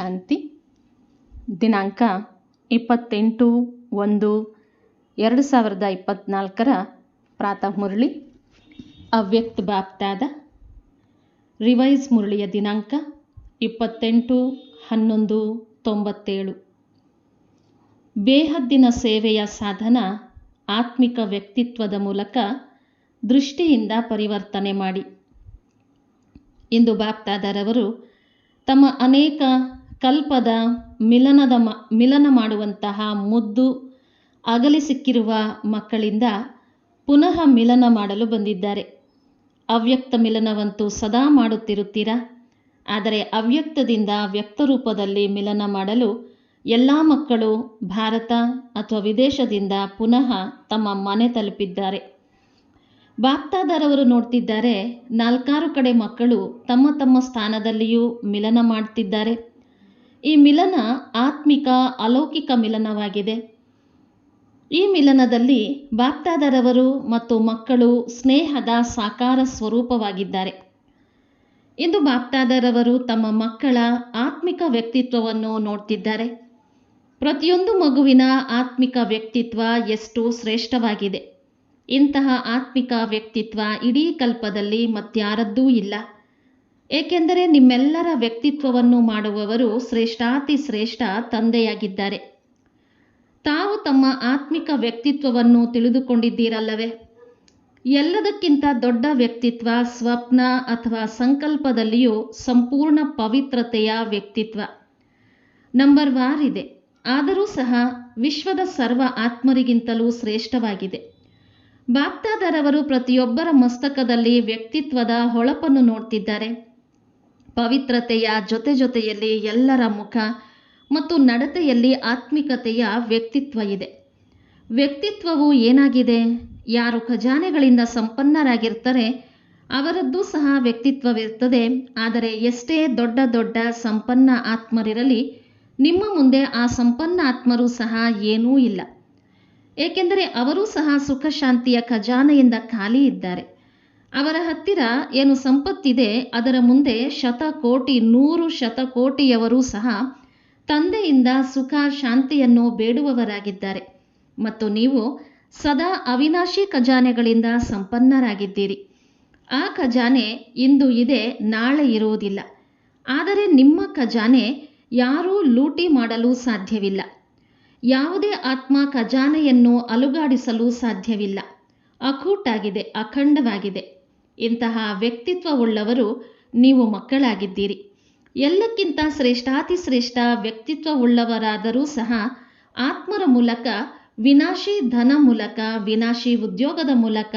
ಶಾಂತಿ. ದಿನಾಂಕ ಇಪ್ಪತ್ತೆಂಟು ಒಂದು ಎರಡು ಸಾವಿರದ ಇಪ್ಪತ್ತ್ನಾಲ್ಕರ ಪ್ರಾತಃ ಮುರಳಿ. ಅವ್ಯಕ್ತ ಬಾಪ್ತಾದ ರಿವೈಸ್ ಮುರಳಿಯ ದಿನಾಂಕ ಇಪ್ಪತ್ತೆಂಟು ಹನ್ನೊಂದು ತೊಂಬತ್ತೇಳು. ಬೇಹದ್ದಿನ ಸೇವೆಯ ಸಾಧನ ಆತ್ಮಿಕ ವ್ಯಕ್ತಿತ್ವದ ಮೂಲಕ ದೃಷ್ಟಿಯಿಂದ ಪರಿವರ್ತನೆ ಮಾಡಿ. ಇಂದು ಬಾಪ್ತಾದರವರು ತಮ್ಮ ಅನೇಕ ಕಲ್ಪದ ಮಿಲನದ ಮಿಲನ ಮಾಡುವಂತಹ ಮುದ್ದು ಅಗಲಿ ಸಿಕ್ಕಿರುವ ಮಕ್ಕಳಿಂದ ಪುನಃ ಮಿಲನ ಮಾಡಲು ಬಂದಿದ್ದಾರೆ. ಅವ್ಯಕ್ತ ಮಿಲನವಂತೂ ಸದಾ ಮಾಡುತ್ತಿರುತ್ತೀರಾ? ಆದರೆ ಅವ್ಯಕ್ತದಿಂದ ವ್ಯಕ್ತ ರೂಪದಲ್ಲಿ ಮಿಲನ ಮಾಡಲು ಎಲ್ಲ ಮಕ್ಕಳು ಭಾರತ ಅಥವಾ ವಿದೇಶದಿಂದ ಪುನಃ ತಮ್ಮ ಮನೆ ತಲುಪಿದ್ದಾರೆ. ಬಾಪ್ತಾದಾರವರು ನೋಡ್ತಿದ್ದಾರೆ, ನಾಲ್ಕಾರು ಕಡೆ ಮಕ್ಕಳು ತಮ್ಮ ತಮ್ಮ ಸ್ಥಾನದಲ್ಲಿಯೂ ಮಿಲನ ಮಾಡ್ತಿದ್ದಾರೆ. ಈ ಮಿಲನ ಆತ್ಮಿಕ, ಅಲೌಕಿಕ ಮಿಲನವಾಗಿದೆ. ಈ ಮಿಲನದಲ್ಲಿ ಬಾಪ್ತಾದರವರು ಮತ್ತು ಮಕ್ಕಳು ಸ್ನೇಹದ ಸಾಕಾರ ಸ್ವರೂಪವಾಗಿದ್ದಾರೆ. ಇಂದು ಬಾಪ್ತಾದರವರು ತಮ್ಮ ಮಕ್ಕಳ ಆತ್ಮಿಕ ವ್ಯಕ್ತಿತ್ವವನ್ನು ನೋಡ್ತಿದ್ದಾರೆ. ಪ್ರತಿಯೊಂದು ಮಗುವಿನ ಆತ್ಮಿಕ ವ್ಯಕ್ತಿತ್ವ ಎಷ್ಟು ಶ್ರೇಷ್ಠವಾಗಿದೆ. ಇಂತಹ ಆತ್ಮಿಕ ವ್ಯಕ್ತಿತ್ವ ಇಡೀ ಕಲ್ಪದಲ್ಲಿ ಮತ್ಯಾರದ್ದೂ ಇಲ್ಲ. ಏಕೆಂದರೆ ನಿಮ್ಮೆಲ್ಲರ ವ್ಯಕ್ತಿತ್ವವನ್ನು ಮಾಡುವವರು ಶ್ರೇಷ್ಠಾತಿ ಶ್ರೇಷ್ಠ ತಂದೆಯಾಗಿದ್ದಾರೆ. ತಾವು ತಮ್ಮ ಆತ್ಮಿಕ ವ್ಯಕ್ತಿತ್ವವನ್ನು ತಿಳಿದುಕೊಂಡಿದ್ದೀರಲ್ಲವೇ? ಎಲ್ಲದಕ್ಕಿಂತ ದೊಡ್ಡ ವ್ಯಕ್ತಿತ್ವ, ಸ್ವಪ್ನ ಅಥವಾ ಸಂಕಲ್ಪದಲ್ಲಿಯೂ ಸಂಪೂರ್ಣ ಪವಿತ್ರತೆಯ ವ್ಯಕ್ತಿತ್ವ. ನಂಬರ್ ವಾರ್ ಇದೆ. ಆದರೂ ಸಹ ವಿಶ್ವದ ಸರ್ವ ಆತ್ಮರಿಗಿಂತಲೂ ಶ್ರೇಷ್ಠವಾಗಿದೆ. ಬಾಪ್ತಾದರವರು ಪ್ರತಿಯೊಬ್ಬರ ಮಸ್ತಕದಲ್ಲಿ ವ್ಯಕ್ತಿತ್ವದ ಹೊಳಪನ್ನು ನೋಡ್ತಿದ್ದಾರೆ. ಪವಿತ್ರತೆಯ ಜೊತೆ ಜೊತೆಯಲ್ಲಿ ಎಲ್ಲರ ಮುಖ ಮತ್ತು ನಡತೆಯಲ್ಲಿ ಆತ್ಮಿಕತೆಯ ವ್ಯಕ್ತಿತ್ವ ಇದೆ. ವ್ಯಕ್ತಿತ್ವವು ಏನಾಗಿದೆ? ಯಾರು ಖಜಾನೆಗಳಿಂದ ಸಂಪನ್ನರಾಗಿರ್ತಾರೆ, ಅವರದ್ದು ಸಹ ವ್ಯಕ್ತಿತ್ವವಿರ್ತದೆ ಆದರೆ ಎಷ್ಟೇ ದೊಡ್ಡ ದೊಡ್ಡ ಸಂಪನ್ನ ಆತ್ಮರಿರಲಿ, ನಿಮ್ಮ ಮುಂದೆ ಆ ಸಂಪನ್ನ ಆತ್ಮರು ಸಹ ಏನೂ ಇಲ್ಲ. ಏಕೆಂದರೆ ಅವರೂ ಸಹ ಸುಖ ಶಾಂತಿಯ ಖಜಾನೆಯಿಂದ ಖಾಲಿ ಇದ್ದಾರೆ. ಅವರ ಹತ್ತಿರ ಏನು ಸಂಪತ್ತಿದೆ, ಅದರ ಮುಂದೆ ಶತಕೋಟಿ, ನೂರು ಶತಕೋಟಿಯವರೂ ಸಹ ತಂದೆಯಿಂದ ಸುಖ, ಶಾಂತಿಯನ್ನು ಬೇಡುವವರಾಗಿದ್ದಾರೆ. ಮತ್ತು ನೀವು ಸದಾ ಅವಿನಾಶಿ ಖಜಾನೆಗಳಿಂದ ಸಂಪನ್ನರಾಗಿದ್ದೀರಿ. ಆ ಖಜಾನೆ ಇಂದು ಇದೆ, ನಾಳೆ ಇರುವುದಿಲ್ಲ. ಆದರೆ ನಿಮ್ಮ ಖಜಾನೆ ಯಾರೂ ಲೂಟಿ ಮಾಡಲು ಸಾಧ್ಯವಿಲ್ಲ. ಯಾವುದೇ ಆತ್ಮ ಖಜಾನೆಯನ್ನು ಅಲುಗಾಡಿಸಲು ಸಾಧ್ಯವಿಲ್ಲ. ಅಖೂಟಾಗಿದೆ, ಅಖಂಡವಾಗಿದೆ. ಇಂತಹ ವ್ಯಕ್ತಿತ್ವವುಳ್ಳವರು ನೀವು ಮಕ್ಕಳಾಗಿದ್ದೀರಿ. ಎಲ್ಲಕ್ಕಿಂತ ಶ್ರೇಷ್ಠಾತಿ ಶ್ರೇಷ್ಠ ವ್ಯಕ್ತಿತ್ವವುಳ್ಳವರಾದರೂ ಸಹ ಆತ್ಮರ ಮೂಲಕ, ವಿನಾಶಿ ಧನ ಮೂಲಕ, ವಿನಾಶಿ ಉದ್ಯೋಗದ ಮೂಲಕ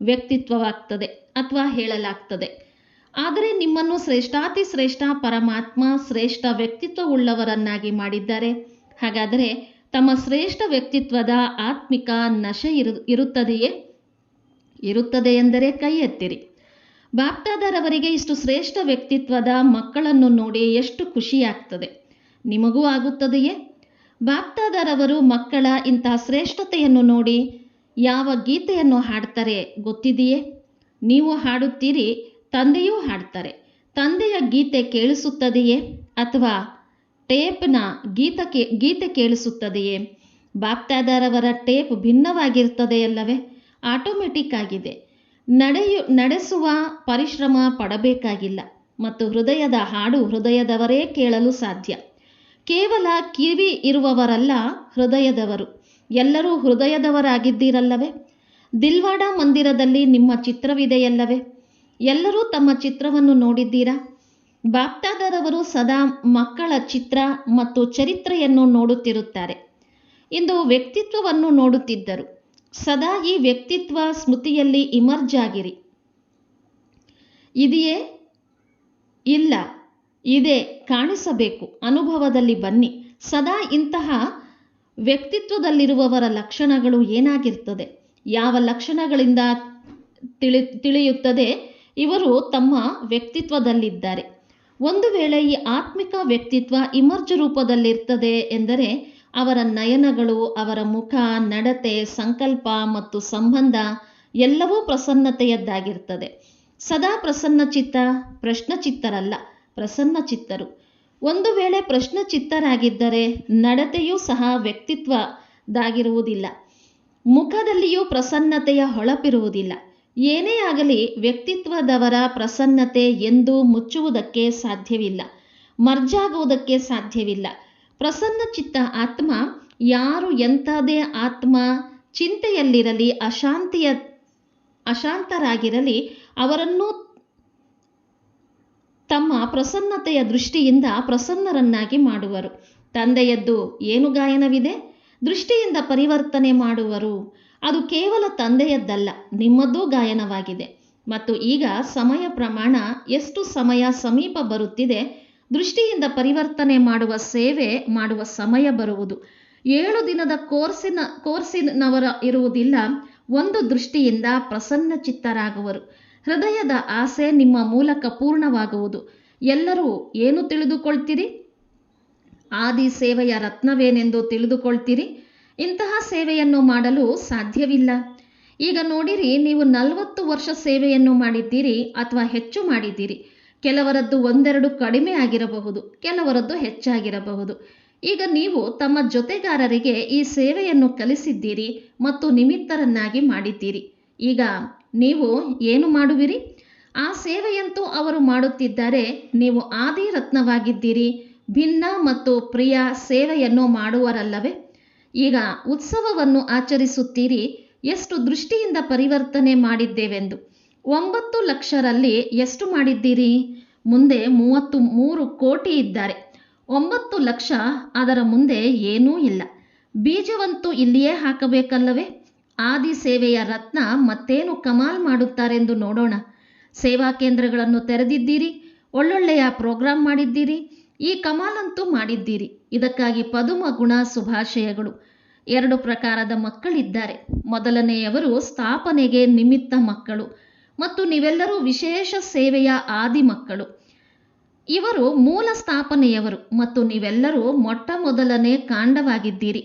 ವ್ಯಕ್ತಿತ್ವವಾಗ್ತದೆ ಅಥವಾ ಹೇಳಲಾಗ್ತದೆ. ಆದರೆ ನಿಮ್ಮನ್ನು ಶ್ರೇಷ್ಠಾತಿ ಶ್ರೇಷ್ಠ ಪರಮಾತ್ಮ ಶ್ರೇಷ್ಠ ವ್ಯಕ್ತಿತ್ವವುಳ್ಳವರನ್ನಾಗಿ ಮಾಡಿದ್ದಾರೆ. ಹಾಗಾದರೆ ತಮ್ಮ ಶ್ರೇಷ್ಠ ವ್ಯಕ್ತಿತ್ವದ ಆತ್ಮಿಕ ನಶೆ ಇರು, ಇರುತ್ತದೆಯೇ? ಇರುತ್ತದೆ ಎಂದರೆ ಕೈ ಎತ್ತಿರಿ ಬಾಪ್ತಾದರವರಿಗೆ ಇಷ್ಟು ಶ್ರೇಷ್ಠ ವ್ಯಕ್ತಿತ್ವದ ಮಕ್ಕಳನ್ನು ನೋಡಿ ಎಷ್ಟು ಖುಷಿಯಾಗ್ತದೆ. ನಿಮಗೂ ಆಗುತ್ತದೆಯೇ? ಬಾಪ್ತಾದರವರು ಮಕ್ಕಳ ಇಂತಹ ಶ್ರೇಷ್ಠತೆಯನ್ನು ನೋಡಿ ಯಾವ ಗೀತೆಯನ್ನು ಹಾಡ್ತಾರೆ ಗೊತ್ತಿದೆಯೇ? ನೀವು ಹಾಡುತ್ತೀರಿ, ತಂದೆಯೂ ಹಾಡ್ತಾರೆ. ತಂದೆಯ ಗೀತೆ ಕೇಳಿಸುತ್ತದೆಯೇ? ಅಥವಾ ಟೇಪ್ನ ಗೀತ ಕೇ, ಗೀತೆ ಕೇಳಿಸುತ್ತದೆಯೇ? ಬಾಪ್ತಾದರವರ ಟೇಪ್ ಭಿನ್ನವಾಗಿರ್ತದೆಯಲ್ಲವೇ ಆಟೋಮೆಟಿಕ್ ಆಗಿದೆ. ನಡೆಯು, ನಡೆಸುವ ಪರಿಶ್ರಮ ಪಡಬೇಕಾಗಿಲ್ಲ ಮತ್ತು ಹೃದಯದ ಹಾಡು ಹೃದಯದವರೇ ಕೇಳಲು ಸಾಧ್ಯ. ಕೇವಲ ಕಿವಿ ಇರುವವರಲ್ಲ ಹೃದಯದವರು. ಎಲ್ಲರೂ ಹೃದಯದವರಾಗಿದ್ದೀರಲ್ಲವೇ? ದಿಲ್ವಾಡ ಮಂದಿರದಲ್ಲಿ ನಿಮ್ಮ ಚಿತ್ರವಿದೆಯಲ್ಲವೇ? ಎಲ್ಲರೂ ತಮ್ಮ ಚಿತ್ರವನ್ನು ನೋಡಿದ್ದೀರಾ? ಬಾಪ್ತಾದರವರು ಸದಾ ಮಕ್ಕಳ ಚಿತ್ರ ಮತ್ತು ಚರಿತ್ರೆಯನ್ನು ನೋಡುತ್ತಿರುತ್ತಾರೆ. ಇಂದು ವ್ಯಕ್ತಿತ್ವವನ್ನು ನೋಡುತ್ತಿದ್ದರು. ಸದಾ ಈ ವ್ಯಕ್ತಿತ್ವ ಸ್ಮೃತಿಯಲ್ಲಿ ಇಮರ್ಜ್ ಆಗಿರಿ. ಇದೆಯೇ? ಇಲ್ಲ, ಇದೆ ಕಾಣಿಸಬೇಕು. ಅನುಭವದಲ್ಲಿ ಬನ್ನಿ. ಸದಾ ಇಂತಹ ವ್ಯಕ್ತಿತ್ವದಲ್ಲಿರುವವರ ಲಕ್ಷಣಗಳು ಏನಾಗಿರ್ತದೆ? ಯಾವ ಲಕ್ಷಣಗಳಿಂದ ತಿಳಿ, ತಿಳಿಯುತ್ತದೆ? ಇವರು ತಮ್ಮ ವ್ಯಕ್ತಿತ್ವದಲ್ಲಿದ್ದಾರೆ. ಒಂದು ವೇಳೆ ಈ ಆತ್ಮಿಕ ವ್ಯಕ್ತಿತ್ವ ಇಮರ್ಜ್ ರೂಪದಲ್ಲಿರ್ತದೆ ಎಂದರೆ ಅವರ ನಯನಗಳು, ಅವರ ಮುಖ, ನಡತೆ, ಸಂಕಲ್ಪ ಮತ್ತು ಸಂಬಂಧ ಎಲ್ಲವೂ ಪ್ರಸನ್ನತೆಯದ್ದಾಗಿರ್ತದೆ ಸದಾ ಪ್ರಸನ್ನ ಚಿತ್ತ ಪ್ರಶ್ನಚಿತ್ತರಲ್ಲ ಪ್ರಸನ್ನ ಚಿತ್ತರು ಒಂದು ವೇಳೆ ಪ್ರಶ್ನಚಿತ್ತರಾಗಿದ್ದರೆ ನಡತೆಯೂ ಸಹ ವ್ಯಕ್ತಿತ್ವದಾಗಿರುವುದಿಲ್ಲ ಮುಖದಲ್ಲಿಯೂ ಪ್ರಸನ್ನತೆಯ ಹೊಳಪಿರುವುದಿಲ್ಲ. ಏನೇ ಆಗಲಿ ವ್ಯಕ್ತಿತ್ವದವರ ಪ್ರಸನ್ನತೆ ಎಂದು ಮುಚ್ಚುವುದಕ್ಕೆ ಸಾಧ್ಯವಿಲ್ಲ. ಮರ್ಜಾಗುವುದಕ್ಕೆ ಸಾಧ್ಯವಿಲ್ಲ. ಪ್ರಸನ್ನ ಚಿತ್ತ ಆತ್ಮ, ಯಾರು ಎಂಥದೇ ಆತ್ಮ ಚಿಂತೆಯಲ್ಲಿರಲಿ, ಅಶಾಂತಿಯ, ಅಶಾಂತರಾಗಿರಲಿ, ಅವರನ್ನು ತಮ್ಮ ಪ್ರಸನ್ನತೆಯ ದೃಷ್ಟಿಯಿಂದ ಪ್ರಸನ್ನರನ್ನಾಗಿ ಮಾಡುವರು. ತಂದೆಯದ್ದು ಏನು ಗಾಯನವಿದೆ? ದೃಷ್ಟಿಯಿಂದ ಪರಿವರ್ತನೆ ಮಾಡುವರು. ಅದು ಕೇವಲ ತಂದೆಯದ್ದಲ್ಲ ನಿಮ್ಮದ್ದೂ ಗಾಯನವಾಗಿದೆ. ಮತ್ತು ಈಗ ಸಮಯ ಪ್ರಮಾಣ ಎಷ್ಟು ಸಮಯ ಸಮೀಪ ಬರುತ್ತಿದೆ? ದೃಷ್ಟಿಯಿಂದ ಪರಿವರ್ತನೆ ಮಾಡುವ ಸೇವೆ, ಮಾಡುವ ಸಮಯ ಬರುವುದು. ಏಳು ದಿನದ ಕೋರ್ಸಿನ, ಕೋರ್ಸಿನವರ ಇರುವುದಿಲ್ಲ. ಒಂದು ದೃಷ್ಟಿಯಿಂದ ಪ್ರಸನ್ನ ಚಿತ್ತರಾಗುವರು ಹೃದಯದ ಆಸೆ ನಿಮ್ಮ ಮೂಲಕ ಪೂರ್ಣವಾಗುವುದು. ಎಲ್ಲರೂ ಏನು ತಿಳಿದುಕೊಳ್ತೀರಿ? ಆದಿ ಸೇವೆಯ ರತ್ನವೇನೆಂದು ತಿಳಿದುಕೊಳ್ತೀರಿ? ಇಂತಹ ಸೇವೆಯನ್ನು ಮಾಡಲು ಸಾಧ್ಯವಿಲ್ಲ. ಈಗ ನೋಡಿರಿ, ನೀವು ನಲವತ್ತು ವರ್ಷ ಸೇವೆಯನ್ನು ಮಾಡಿದ್ದೀರಿ ಅಥವಾ ಹೆಚ್ಚು ಮಾಡಿದ್ದೀರಿ. ಕೆಲವರದ್ದು ಒಂದೆರಡು ಕಡಿಮೆ ಆಗಿರಬಹುದು, ಕೆಲವರದ್ದು ಹೆಚ್ಚಾಗಿರಬಹುದು. ಈಗ ನೀವು ತಮ್ಮ ಜೊತೆಗಾರರಿಗೆ ಈ ಸೇವೆಯನ್ನು ಕಲಿಸಿದ್ದೀರಿ ಮತ್ತು ನಿಮಿತ್ತರನ್ನಾಗಿ ಮಾಡಿದ್ದೀರಿ. ಈಗ ನೀವು ಏನು ಮಾಡುವಿರಿ? ಆ ಸೇವೆಯಂತೂ ಅವರು ಮಾಡುತ್ತಿದ್ದಾರೆ, ನೀವು ಆದಿ ರತ್ನವಾಗಿದ್ದೀರಿ, ಭಿನ್ನ ಮತ್ತು ಪ್ರಿಯ ಸೇವೆಯನ್ನು ಮಾಡುವರಲ್ಲವೇ? ಈಗ ಉತ್ಸವವನ್ನು ಆಚರಿಸುತ್ತೀರಿ, ಎಷ್ಟು ದೃಷ್ಟಿಯಿಂದ ಪರಿವರ್ತನೆ ಮಾಡಿದ್ದೇವೆಂದು. ಒಂಬತ್ತು ಲಕ್ಷರಲ್ಲಿ ಎಷ್ಟು ಮಾಡಿದ್ದೀರಿ? ಮುಂದೆ ಮೂವತ್ತು ಮೂರು ಕೋಟಿ ಇದ್ದಾರೆ. ಒಂಬತ್ತು ಲಕ್ಷ ಅದರ ಮುಂದೆ ಏನೂ ಇಲ್ಲ. ಬೀಜವಂತೂ ಇಲ್ಲಿಯೇ ಹಾಕಬೇಕಲ್ಲವೇ? ಆದಿ ಸೇವೆಯ ರತ್ನ ಮತ್ತೇನು ಕಮಾಲ್ ಮಾಡುತ್ತಾರೆಂದು ನೋಡೋಣ. ಸೇವಾ ಕೇಂದ್ರಗಳನ್ನು ತೆರೆದಿದ್ದೀರಿ, ಒಳ್ಳೊಳ್ಳೆಯ ಪ್ರೋಗ್ರಾಂ ಮಾಡಿದ್ದೀರಿ, ಈ ಕಮಾಲಂತೂ ಮಾಡಿದ್ದೀರಿ. ಇದಕ್ಕಾಗಿ ಪದುಮ ಗುಣ ಶುಭಾಶಯಗಳು. ಎರಡು ಪ್ರಕಾರದ ಮಕ್ಕಳಿದ್ದಾರೆ. ಮೊದಲನೆಯವರು ಸ್ಥಾಪನೆಗೆ ನಿಮಿತ್ತ ಮಕ್ಕಳು. ಮತ್ತು ನೀವೆಲ್ಲರೂ ವಿಶೇಷ ಸೇವೆಯ ಆದಿ ಮಕ್ಕಳು. ಇವರು ಮೂಲ ಸ್ಥಾಪನೆಯವರು ಮತ್ತು ನೀವೆಲ್ಲರೂ ಮೊಟ್ಟ ಮೊದಲನೇ ಕಾಂಡವಾಗಿದ್ದೀರಿ.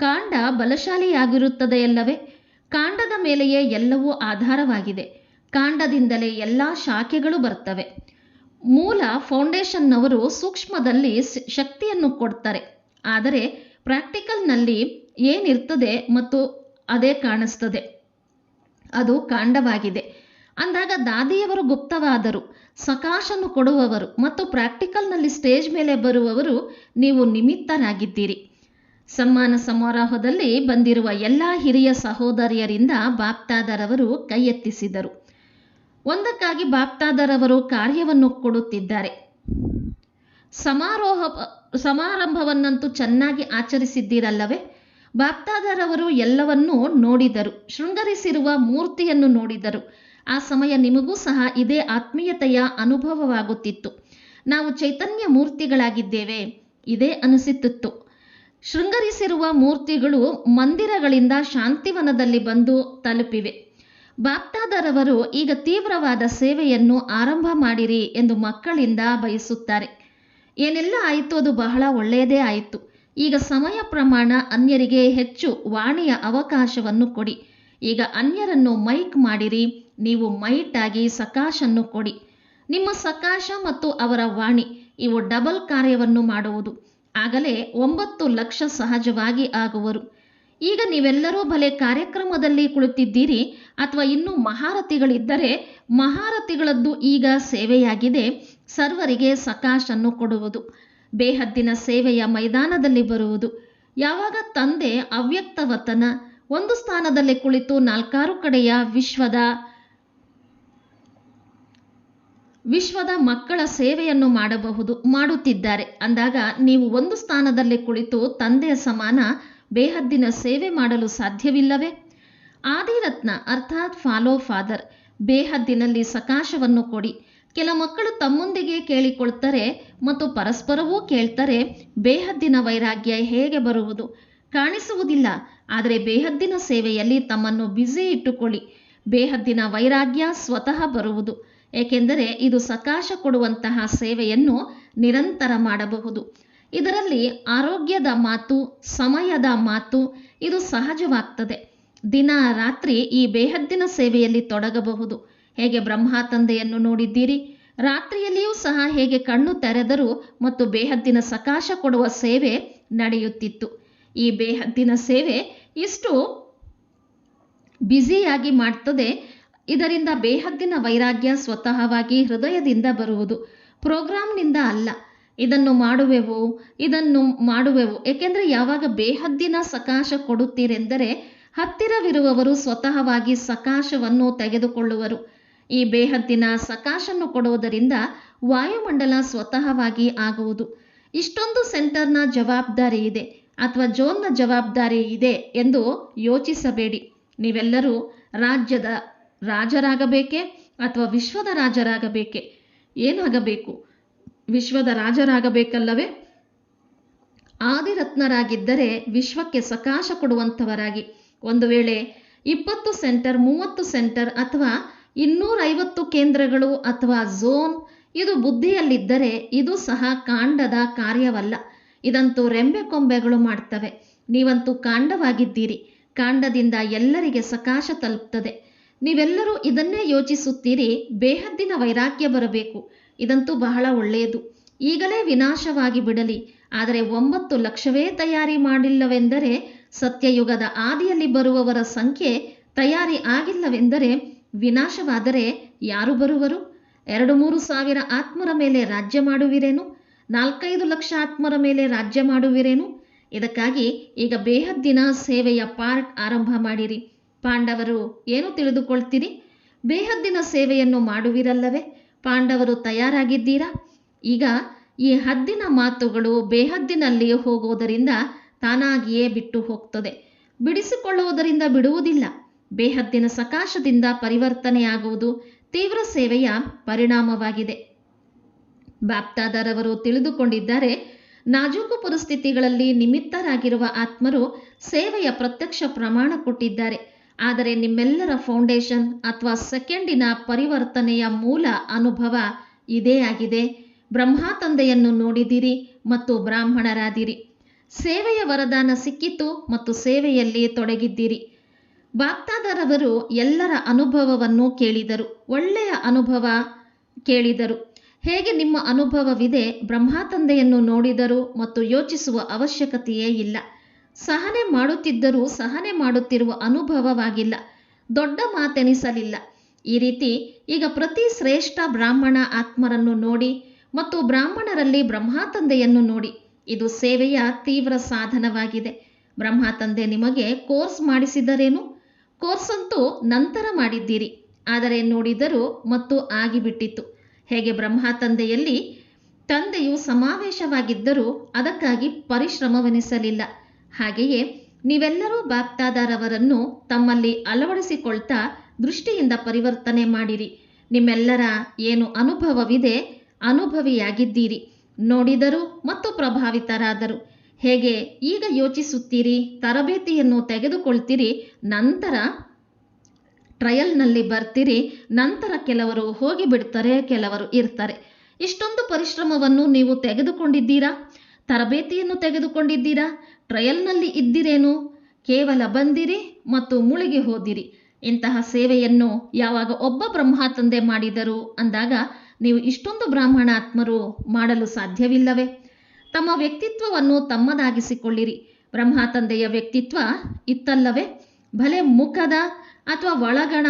ಕಾಂಡ ಬಲಶಾಲಿಯಾಗಿರುತ್ತದೆಯಲ್ಲವೇ ಕಾಂಡದ ಮೇಲೆಯೇ ಎಲ್ಲವೂ ಆಧಾರವಾಗಿದೆ. ಕಾಂಡದಿಂದಲೇ ಎಲ್ಲ ಶಾಖೆಗಳು ಬರ್ತವೆ ಮೂಲ ಫೌಂಡೇಶನ್ನವರು ಸೂಕ್ಷ್ಮದಲ್ಲಿ ಶಕ್ತಿಯನ್ನು ಕೊಡ್ತಾರೆ. ಆದರೆ ಪ್ರಾಕ್ಟಿಕಲ್ನಲ್ಲಿ ಏನಿರ್ತದೆ ಮತ್ತು ಅದೇ ಕಾಣಿಸ್ತದೆ. ಅದು ಕಾಂಡವಾಗಿದೆ. ಅಂದಾಗ ದಾದಿಯವರು ಗುಪ್ತವಾದರು. ಸಕಾಶನ್ನು ಕೊಡುವವರು ಮತ್ತು ಪ್ರಾಕ್ಟಿಕಲ್ನಲ್ಲಿ ಸ್ಟೇಜ್ ಮೇಲೆ ಬರುವವರು ನೀವು ನಿಮಿತ್ತರಾಗಿದ್ದೀರಿ. ಸನ್ಮಾನ ಸಮಾರೋಹದಲ್ಲಿ ಬಂದಿರುವ ಎಲ್ಲ ಹಿರಿಯ ಸಹೋದರಿಯರಿಂದ ಬಾಪ್ತಾದರವರು ಕೈ ಎತ್ತಿಸಿದರು ಒಂದಕ್ಕಾಗಿ ಬಾಪ್ತಾದರವರು ಕಾರ್ಯವನ್ನು ಕೊಡುತ್ತಿದ್ದಾರೆ. ಸಮಾರೋಹ ಸಮಾರಂಭವನ್ನಂತೂ ಚೆನ್ನಾಗಿ ಆಚರಿಸಿದ್ದೀರಲ್ಲವೇ? ಬಾಪ್ತಾದರವರು ಎಲ್ಲವನ್ನೂ ನೋಡಿದರು. ಶೃಂಗರಿಸಿರುವ ಮೂರ್ತಿಯನ್ನು ನೋಡಿದರು. ಆ ಸಮಯ ನಿಮಗೂ ಸಹ ಇದೇ ಆತ್ಮೀಯತೆಯ ಅನುಭವವಾಗುತ್ತಿತ್ತು. ನಾವು ಚೈತನ್ಯ ಮೂರ್ತಿಗಳಾಗಿದ್ದೇವೆ. ಇದೇ ಅನಿಸುತ್ತಿತ್ತು. ಶೃಂಗರಿಸಿರುವ ಮೂರ್ತಿಗಳು ಮಂದಿರಗಳಿಂದ ಶಾಂತಿವನದಲ್ಲಿ ಬಂದು ತಲುಪಿವೆ. ಬಾಪ್ತಾದರವರು, ಈಗ ತೀವ್ರವಾದ ಸೇವೆಯನ್ನು ಆರಂಭ ಮಾಡಿರಿ ಎಂದು ಮಕ್ಕಳಿಂದ ಬಯಸುತ್ತಾರೆ. ಏನೆಲ್ಲ ಆಯಿತು ಅದು ಬಹಳ ಒಳ್ಳೆಯದೇ ಆಯಿತು. ಈಗ ಸಮಯ ಪ್ರಮಾಣ ಅನ್ಯರಿಗೆ ಹೆಚ್ಚು ವಾಣಿಯ ಅವಕಾಶವನ್ನು ಕೊಡಿ. ಈಗ ಅನ್ಯರನ್ನು ಮೈಕ್ ಮಾಡಿರಿ. ನೀವು ಮೈಟಾಗಿ ಸಕಾಶನ್ನು ಕೊಡಿ. ನಿಮ್ಮ ಸಕಾಶ ಮತ್ತು ಅವರ ವಾಣಿ, ಇವು ಡಬಲ್ ಕಾರ್ಯವನ್ನು ಮಾಡುವುದು. ಆಗಲೇ ಒಂಬತ್ತು ಲಕ್ಷ ಸಹಜವಾಗಿ ಆಗುವರು. ಈಗ ನೀವೆಲ್ಲರೂ ಭಲೆ ಕಾರ್ಯಕ್ರಮದಲ್ಲಿ ಕುಳಿತಿದ್ದೀರಿ ಅಥವಾ ಇನ್ನೂ ಮಹಾರಥಿಗಳಿದ್ದರೆ, ಮಹಾರಥಿಗಳದ್ದು ಈಗ ಸೇವೆಯಾಗಿದೆ, ಸರ್ವರಿಗೆ ಸಕಾಶನ್ನು ಕೊಡುವುದು. ಬೇಹದ್ದಿನ ಸೇವೆಯ ಮೈದಾನದಲ್ಲಿ ಬರುವುದು. ಯಾವಾಗ ತಂದೆ ಅವ್ಯಕ್ತವತನ, ಒಂದು ಸ್ಥಾನದಲ್ಲಿ ಕುಳಿತು ನಾಲ್ಕಾರು ಕಡೆಯ ವಿಶ್ವದ ವಿಶ್ವದ ಮಕ್ಕಳ ಸೇವೆಯನ್ನು ಮಾಡಬಹುದು, ಮಾಡುತ್ತಿದ್ದಾರೆ. ಅಂದಾಗ ನೀವು ಒಂದು ಸ್ಥಾನದಲ್ಲಿ ಕುಳಿತು ತಂದೆಯ ಸಮಾನ ಬೇಹದ್ದಿನ ಸೇವೆ ಮಾಡಲು ಸಾಧ್ಯವಿಲ್ಲವೇ? ಆದಿರತ್ನ ಅರ್ಥಾತ್ ಫಾಲೋ ಫಾದರ್, ಬೇಹದ್ದಿನಲ್ಲಿ ಸಕಾಶವನ್ನು ಕೊಡಿ. ಕೆಲ ಮಕ್ಕಳು ತಮ್ಮೊಂದಿಗೆ ಕೇಳಿಕೊಳ್ತಾರೆ ಮತ್ತು ಪರಸ್ಪರವೂ ಕೇಳ್ತಾರೆ ಬೇಹದ್ದಿನ ವೈರಾಗ್ಯ ಹೇಗೆ ಬರುವುದು? ಕಾಣಿಸುವುದಿಲ್ಲ, ಆದರೆ ಬೇಹದ್ದಿನ ಸೇವೆಯಲ್ಲಿ ತಮ್ಮನ್ನು ಬ್ಯುಸಿ ಇಟ್ಟುಕೊಳ್ಳಿ. ಬೇಹದ್ದಿನ ವೈರಾಗ್ಯ ಸ್ವತಃ ಬರುವುದು. ಏಕೆಂದರೆ ಇದು ಸಕಾಶ ಕೊಡುವಂತಹ ಸೇವೆಯನ್ನು ನಿರಂತರ ಮಾಡಬಹುದು. ಇದರಲ್ಲಿ ಆರೋಗ್ಯದ ಮಾತು, ಸಮಯದ ಮಾತು, ಇದು ಸಹಜವಾಗ್ತದೆ. ದಿನ ರಾತ್ರಿ ಈ ಬೇಹದ್ದಿನ ಸೇವೆಯಲ್ಲಿ ತೊಡಗಬಹುದು. ಹೇಗೆ ಬ್ರಹ್ಮ ತಂದೆಯನ್ನು ನೋಡಿದ್ದೀರಿ? ರಾತ್ರಿಯಲ್ಲಿಯೂ ಸಹ ಹೇಗೆ ಕಣ್ಣು ತೆರೆದರು ಮತ್ತು ಬೇಹದ್ದಿನ ಸಕಾಶ ಕೊಡುವ ಸೇವೆ ನಡೆಯುತ್ತಿತ್ತು. ಈ ಬೇಹದ್ದಿನ ಸೇವೆ ಇಷ್ಟು ಬ್ಯುಸಿಯಾಗಿ ಮಾಡ್ತದೆ ಇದರಿಂದ ಬೇಹದ್ದಿನ ವೈರಾಗ್ಯ ಸ್ವತಃವಾಗಿ ಹೃದಯದಿಂದ ಬರುವುದು. ಪ್ರೋಗ್ರಾಂನಿಂದ ಅಲ್ಲ. ಇದನ್ನು ಮಾಡುವೆವು ಇದನ್ನು ಮಾಡುವೆವು. ಏಕೆಂದರೆ ಯಾವಾಗ ಬೇಹದ್ದಿನ ಸಕಾಶ ಕೊಡುತ್ತೀರೆಂದರೆ ಹತ್ತಿರವಿರುವವರು ಸ್ವತಃವಾಗಿ ಸಕಾಶವನ್ನು ತೆಗೆದುಕೊಳ್ಳುವರು. ಈ ಬೇಹದ್ದಿನ ಸಕಾಶನ್ನು ಕೊಡುವುದರಿಂದ ವಾಯುಮಂಡಲ ಸ್ವತಃವಾಗಿ ಆಗುವುದು. ಇಷ್ಟೊಂದು ಸೆಂಟರ್ನ ಜವಾಬ್ದಾರಿ ಇದೆ ಅಥವಾ ಜೋನ್ನ ಜವಾಬ್ದಾರಿ ಇದೆ ಎಂದು ಯೋಚಿಸಬೇಡಿ. ನೀವೆಲ್ಲರೂ ರಾಜ್ಯದ ರಾಜರಾಗಬೇಕೆ ಅಥವಾ ವಿಶ್ವದ ರಾಜರಾಗಬೇಕೆ? ಏನಾಗಬೇಕು ವಿಶ್ವದ ರಾಜರಾಗಬೇಕಲ್ಲವೇ? ಆದಿರತ್ನರಾಗಿದ್ದರೆ ವಿಶ್ವಕ್ಕೆ ಸಕಾಶ ಕೊಡುವಂಥವರಾಗಿ. ಒಂದು ವೇಳೆ ಇಪ್ಪತ್ತು ಸೆಂಟರ್, ಮೂವತ್ತು ಸೆಂಟರ್ ಅಥವಾ ಇನ್ನೂರೈವತ್ತು ಕೇಂದ್ರಗಳು ಅಥವಾ ಝೋನ್ ಇದು ಬುದ್ಧಿಯಲ್ಲಿದ್ದರೆ ಇದು ಸಹ ಕಾಂಡದ ಕಾರ್ಯವಲ್ಲ. ಇದಂತೂ ರೆಂಬೆ ಕೊಂಬೆಗಳು ಮಾಡ್ತವೆ. ನೀವಂತೂ ಕಾಂಡವಾಗಿದ್ದೀರಿ. ಕಾಂಡದಿಂದ ಎಲ್ಲರಿಗೆ ಸಕಾಶ ತಲುಪ್ತದೆ. ನೀವೆಲ್ಲರೂ ಇದನ್ನೇ ಯೋಚಿಸುತ್ತೀರಿ, ಬೇಹದ್ದಿನ ವೈರಾಗ್ಯ ಬರಬೇಕು. ಇದಂತೂ ಬಹಳ ಒಳ್ಳೆಯದು. ಈಗಲೇ ವಿನಾಶವಾಗಿ ಬಿಡಲಿ. ಆದರೆ ಒಂಬತ್ತು ಲಕ್ಷವೇ ತಯಾರಿ ಮಾಡಿಲ್ಲವೆಂದರೆ, ಸತ್ಯಯುಗದ ಆದಿಯಲ್ಲಿ ಬರುವವರ ಸಂಖ್ಯೆ ತಯಾರಿ ಆಗಿಲ್ಲವೆಂದರೆ ವಿನಾಶವಾದರೆ ಯಾರು ಬರುವರು? ಎರಡು ಮೂರು ಸಾವಿರ ಆತ್ಮರ ಮೇಲೆ ರಾಜ್ಯ ಮಾಡುವಿರೇನು? ನಾಲ್ಕೈದು ಲಕ್ಷ ಆತ್ಮರ ಮೇಲೆ ರಾಜ್ಯ ಮಾಡುವಿರೇನು? ಇದಕ್ಕಾಗಿ ಈಗ ಬೇಹದ್ದಿನ ಸೇವೆಯ ಪಾರ್ಟ್ ಆರಂಭ ಮಾಡಿರಿ. ಪಾಂಡವರು ಏನು ತಿಳಿದುಕೊಳ್ತೀರಿ? ಬೇಹದ್ದಿನ ಸೇವೆಯನ್ನು ಮಾಡುವಿರಲ್ಲವೇ? ಪಾಂಡವರು ತಯಾರಾಗಿದ್ದೀರಾ? ಈಗ ಈ ಹದ್ದಿನ ಮಾತುಗಳು ಬೇಹದ್ದಿನಲ್ಲಿ ಹೋಗುವುದರಿಂದ ತಾನಾಗಿಯೇ ಬಿಟ್ಟು ಹೋಗ್ತದೆ. ಬಿಡಿಸಿಕೊಳ್ಳುವುದರಿಂದ ಬಿಡುವುದಿಲ್ಲ. ಬೇಹದ್ದಿನ ಸಕಾಶದಿಂದ ಪರಿವರ್ತನೆಯಾಗುವುದು ತೀವ್ರ ಸೇವೆಯ ಪರಿಣಾಮವಾಗಿದೆ. ಬಾಪ್ತಾದರವರು ತಿಳಿದುಕೊಂಡಿದ್ದಾರೆ, ನಾಜೂಕು ಪರಿಸ್ಥಿತಿಗಳಲ್ಲಿ ನಿಮಿತ್ತರಾಗಿರುವ ಆತ್ಮರು ಸೇವೆಯ ಪ್ರತ್ಯಕ್ಷ ಪ್ರಮಾಣ ಕೊಟ್ಟಿದ್ದಾರೆ. ಆದರೆ ನಿಮ್ಮೆಲ್ಲರ ಫೌಂಡೇಶನ್ ಅಥವಾ ಸೆಕೆಂಡಿನ ಪರಿವರ್ತನೆಯ ಮೂಲ ಅನುಭವ ಇದೇ ಆಗಿದೆ. ಬ್ರಹ್ಮ ತಂದೆಯನ್ನು ನೋಡಿದಿರಿ ಮತ್ತು ಬ್ರಾಹ್ಮಣರಾದಿರಿ. ಸೇವೆಯ ವರದಾನ ಸಿಕ್ಕಿತು ಮತ್ತು ಸೇವೆಯಲ್ಲಿ ತೊಡಗಿದ್ದೀರಿ. ಬಾಪ್ತಾದರವರು ಎಲ್ಲರ ಅನುಭವವನ್ನು ಕೇಳಿದರು. ಒಳ್ಳೆಯ ಅನುಭವ ಕೇಳಿದರು. ಹೇಗೆ ನಿಮ್ಮ ಅನುಭವವಿದೆ? ಬ್ರಹ್ಮ ತಂದೆಯನ್ನು ನೋಡಿದರು ಮತ್ತು ಯೋಚಿಸುವ ಅವಶ್ಯಕತೆಯೇ ಇಲ್ಲ. ಸಹನೆ ಮಾಡುತ್ತಿದ್ದರೂ ಸಹನೆ ಮಾಡುತ್ತಿರುವ ಅನುಭವವಾಗಿಲ್ಲ, ದೊಡ್ಡ ಮಾತೆನಿಸಲಿಲ್ಲ. ಈ ರೀತಿ ಈಗ ಪ್ರತಿ ಶ್ರೇಷ್ಠ ಬ್ರಾಹ್ಮಣ ಆತ್ಮರನ್ನು ನೋಡಿ ಮತ್ತು ಬ್ರಾಹ್ಮಣರಲ್ಲಿ ಬ್ರಹ್ಮ ತಂದೆಯನ್ನು ನೋಡಿ, ಇದು ಸೇವೆಯ ತೀವ್ರ ಸಾಧನವಾಗಿದೆ. ಬ್ರಹ್ಮ ತಂದೆ ನಿಮಗೆ ಕೋರ್ಸ್ ಮಾಡಿಸಿದರೇನು? ಕೋರ್ಸ್ ಅಂತೂ ನಂತರ ಮಾಡಿದ್ದೀರಿ, ಆದರೆ ನೋಡಿದರೂ ಮತ್ತು ಆಗಿಬಿಟ್ಟಿತ್ತು. ಹೇಗೆ ಬ್ರಹ್ಮ ತಂದೆಯಲ್ಲಿ ತಂದೆಯು ಸಮಾವೇಶವಾಗಿದ್ದರೂ ಅದಕ್ಕಾಗಿ ಪರಿಶ್ರಮವೆನಿಸಲಿಲ್ಲ. ಹಾಗೆಯೇ ನೀವೆಲ್ಲರೂ ಬಾಪ್ತಾದರವರನ್ನು ತಮ್ಮಲ್ಲಿ ಅಳವಡಿಸಿಕೊಳ್ತಾ ದೃಷ್ಟಿಯಿಂದ ಪರಿವರ್ತನೆ ಮಾಡಿರಿ. ನಿಮ್ಮೆಲ್ಲರ ಏನು ಅನುಭವವಿದೆ ಅನುಭವಿಯಾಗಿದ್ದೀರಿ. ನೋಡಿದರು ಮತ್ತು ಪ್ರಭಾವಿತರಾದರು. ಹೇಗೆ ಈಗ ಯೋಚಿಸುತ್ತೀರಿ? ತರಬೇತಿಯನ್ನು ತೆಗೆದುಕೊಳ್ತೀರಿ, ನಂತರ ಟ್ರಯಲ್ನಲ್ಲಿ ಬರ್ತೀರಿ, ನಂತರ ಕೆಲವರು ಹೋಗಿ ಬಿಡ್ತಾರೆ ಕೆಲವರು ಇರ್ತಾರೆ. ಇಷ್ಟೊಂದು ಪರಿಶ್ರಮವನ್ನು ನೀವು ತೆಗೆದುಕೊಂಡಿದ್ದೀರಾ? ತರಬೇತಿಯನ್ನು ತೆಗೆದುಕೊಂಡಿದ್ದೀರಾ? ಟ್ರಯಲ್ನಲ್ಲಿ ಇದ್ದಿರೇನು? ಕೇವಲ ಬಂದಿರಿ ಮತ್ತು ಮುಳುಗಿ ಹೋದಿರಿ. ಇಂತಹ ಸೇವೆಯನ್ನು ಯಾವಾಗ ಒಬ್ಬ ಬ್ರಹ್ಮ ತಂದೆ ಮಾಡಿದರು ಅಂದಾಗ ನೀವು ಇಷ್ಟೊಂದು ಬ್ರಾಹ್ಮಣಾತ್ಮರು ಮಾಡಲು ಸಾಧ್ಯವಿಲ್ಲವೇ? ತಮ್ಮ ವ್ಯಕ್ತಿತ್ವವನ್ನು ತಮ್ಮದಾಗಿಸಿಕೊಳ್ಳಿರಿ. ಬ್ರಹ್ಮ ತಂದೆಯ ವ್ಯಕ್ತಿತ್ವ ಇತ್ತಲ್ಲವೇ? ಭಲೆ ಮುಖದ ಅಥವಾ ಒಳಗಣ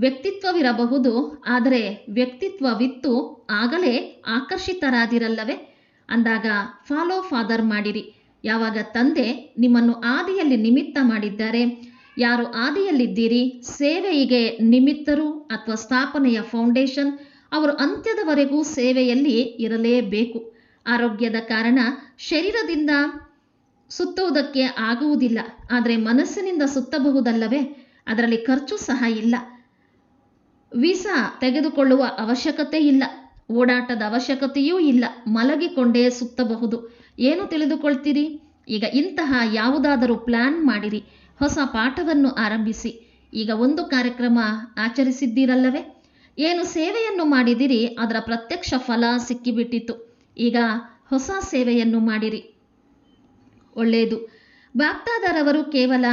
ವ್ಯಕ್ತಿತ್ವವಿರಬಹುದು, ಆದರೆ ವ್ಯಕ್ತಿತ್ವವಿತ್ತು ಆಗಲೇ ಆಕರ್ಷಿತರಾದಿರಲ್ಲವೇ? ಅಂದಾಗ, ಫಾಲೋ ಫಾದರ್ ಮಾಡಿರಿ. ಯಾವಾಗ ತಂದೆ ನಿಮ್ಮನ್ನು ಆದಿಯಲ್ಲಿ ನಿಮಿತ್ತ ಮಾಡಿದ್ದಾರೆ. ಯಾರು ಆದಿಯಲ್ಲಿದ್ದೀರಿ ಸೇವೆಗೆ ನಿಮಿತ್ತರು ಅಥವಾ ಸ್ಥಾಪನೆಯ ಫೌಂಡೇಶನ್ ಅವರು ಅಂತ್ಯದವರೆಗೂ ಸೇವೆಯಲ್ಲಿ ಇರಲೇಬೇಕು. ಆರೋಗ್ಯದ ಕಾರಣ ಶರೀರದಿಂದ ಸುತ್ತುವುದಕ್ಕೆ ಆಗುವುದಿಲ್ಲ. ಆದರೆ ಮನಸ್ಸಿನಿಂದ ಸುತ್ತಬಹುದಲ್ಲವೇ? ಅದರಲ್ಲಿ ಖರ್ಚು ಸಹ ಇಲ್ಲ. ವೀಸಾ ತೆಗೆದುಕೊಳ್ಳುವ ಅವಶ್ಯಕತೆ ಇಲ್ಲ. ಓಡಾಟದ ಅವಶ್ಯಕತೆಯೂ ಇಲ್ಲ. ಮಲಗಿಕೊಂಡೇ ಸುತ್ತಬಹುದು. ಏನು ತಿಳಿದುಕೊಳ್ತೀರಿ? ಈಗ ಇಂತಹ ಯಾವುದಾದರೂ ಪ್ಲಾನ್ ಮಾಡಿರಿ. ಹೊಸ ಪಾಠವನ್ನು ಆರಂಭಿಸಿ. ಈಗ ಒಂದು ಕಾರ್ಯಕ್ರಮ ಆಚರಿಸಿದ್ದೀರಲ್ಲವೇ? ಏನು ಸೇವೆಯನ್ನು ಮಾಡಿದಿರಿ, ಅದರ ಪ್ರತ್ಯಕ್ಷ ಫಲ ಸಿಕ್ಕಿಬಿಟ್ಟಿತು ಈಗ ಹೊಸ ಸೇವೆಯನ್ನು ಮಾಡಿರಿ. ಒಳ್ಳೆಯದು. ಬಾಪ್ತಾದಾರವರು ಕೇವಲ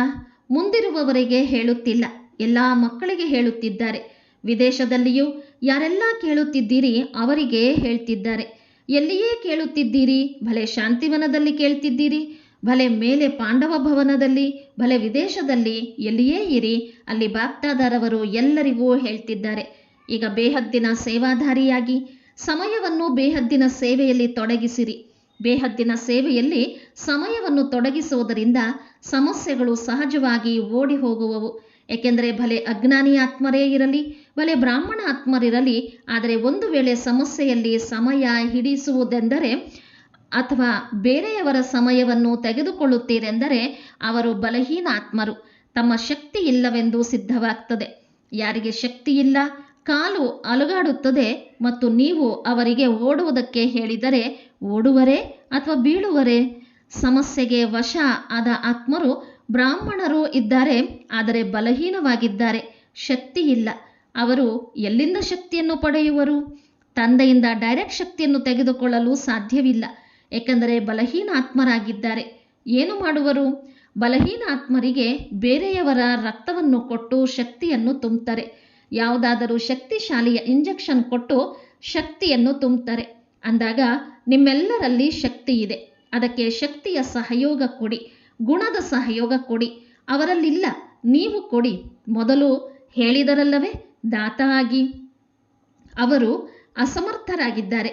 ಮುಂದಿರುವವರಿಗೆ ಹೇಳುತ್ತಿಲ್ಲ. ಎಲ್ಲ ಮಕ್ಕಳಿಗೆ ಹೇಳುತ್ತಿದ್ದಾರೆ. ವಿದೇಶದಲ್ಲಿಯೂ ಯಾರೆಲ್ಲ ಕೇಳುತ್ತಿದ್ದೀರಿ ಅವರಿಗೆ ಹೇಳ್ತಿದ್ದಾರೆ. ಎಲ್ಲಿಯೇ ಕೇಳುತ್ತಿದ್ದೀರಿ, ಭಲೆ ಶಾಂತಿವನದಲ್ಲಿ ಕೇಳ್ತಿದ್ದೀರಿ, ಭಲೆ ಮೇಲೆ ಪಾಂಡವ ಭವನದಲ್ಲಿ, ಭಲೆ ವಿದೇಶದಲ್ಲಿ ಎಲ್ಲಿಯೇ ಇರಿ, ಅಲ್ಲಿ ಬಾಪ್ತಾದರವರು ಎಲ್ಲರಿಗೂ ಹೇಳ್ತಿದ್ದಾರೆ. ಈಗ ಬೇಹದ್ದಿನ ಸೇವಾಧಾರಿಯಾಗಿ, ಸಮಯವನ್ನು ಬೇಹದ್ದಿನ ಸೇವೆಯಲ್ಲಿ ತೊಡಗಿಸಿರಿ. ಬೇಹದ್ದಿನ ಸೇವೆಯಲ್ಲಿ ಸಮಯವನ್ನು ತೊಡಗಿಸುವುದರಿಂದ ಸಮಸ್ಯೆಗಳು ಸಹಜವಾಗಿ ಓಡಿ ಹೋಗುವವು ಏಕೆಂದರೆ ಭಲೆ ಅಜ್ಞಾನಿ ಆತ್ಮರೇ ಇರಲಿ ಭಲೆ ಬ್ರಾಹ್ಮಣ ಆತ್ಮರಿರಲಿ, ಆದರೆ ಒಂದು ವೇಳೆ ಸಮಸ್ಯೆಯಲ್ಲಿ ಸಮಯ ಹಿಡಿಸುವುದೆಂದರೆ, ಅಥವಾ ಬೇರೆಯವರ ಸಮಯವನ್ನು ತೆಗೆದುಕೊಳ್ಳುತ್ತೀರೆಂದರೆ, ಅವರು ಬಲಹೀನ ಆತ್ಮರು. ತಮ್ಮ ಶಕ್ತಿ ಇಲ್ಲವೆಂದು ಸಿದ್ಧವಾಗ್ತದೆ. ಯಾರಿಗೆ ಶಕ್ತಿ ಇಲ್ಲ, ಕಾಲು ಅಲುಗಾಡುತ್ತದೆ, ಮತ್ತು ನೀವು ಅವರಿಗೆ ಓಡುವುದಕ್ಕೆ ಹೇಳಿದರೆ, ಓಡುವರೇ ಅಥವಾ ಬೀಳುವರೇ? ಸಮಸ್ಯೆಗೆ ವಶ ಆದ ಆತ್ಮರು ಬ್ರಾಹ್ಮಣರು ಇದ್ದಾರೆ, ಆದರೆ ಬಲಹೀನವಾಗಿದ್ದಾರೆ. ಶಕ್ತಿ ಇಲ್ಲ. ಅವರು ಎಲ್ಲಿಂದ ಶಕ್ತಿಯನ್ನು ಪಡೆಯುವರು? ತಂದೆಯಿಂದ ಡೈರೆಕ್ಟ್ ಶಕ್ತಿಯನ್ನು ತೆಗೆದುಕೊಳ್ಳಲು ಸಾಧ್ಯವಿಲ್ಲ. ಏಕೆಂದರೆ ಬಲಹೀನ ಆತ್ಮರಾಗಿದ್ದಾರೆ. ಏನು ಮಾಡುವರು? ಬಲಹೀನ ಆತ್ಮರಿಗೆ ಬೇರೆಯವರ ರಕ್ತವನ್ನು ಕೊಟ್ಟು ಶಕ್ತಿಯನ್ನು ತುಂಬುತ್ತಾರೆ ಯಾವುದಾದರೂ ಶಕ್ತಿಶಾಲಿಯ ಇಂಜೆಕ್ಷನ್ ಕೊಟ್ಟು ಶಕ್ತಿಯನ್ನು ತುಂಬುತ್ತಾರೆ ಅಂದಾಗ ನಿಮ್ಮೆಲ್ಲರಲ್ಲಿ ಶಕ್ತಿ ಇದೆ. ಅದಕ್ಕೆ ಶಕ್ತಿಯ ಸಹಯೋಗ ಕೊಡಿ, ಗುಣದ ಸಹಯೋಗ ಕೊಡಿ. ಅವರಲ್ಲಿಲ್ಲ, ನೀವು ಕೊಡಿ. ಮೊದಲು ಹೇಳಿದರಲ್ಲವೇ? ದಾತ ಆಗಿ ಅವರು ಅಸಮರ್ಥರಾಗಿದ್ದಾರೆ.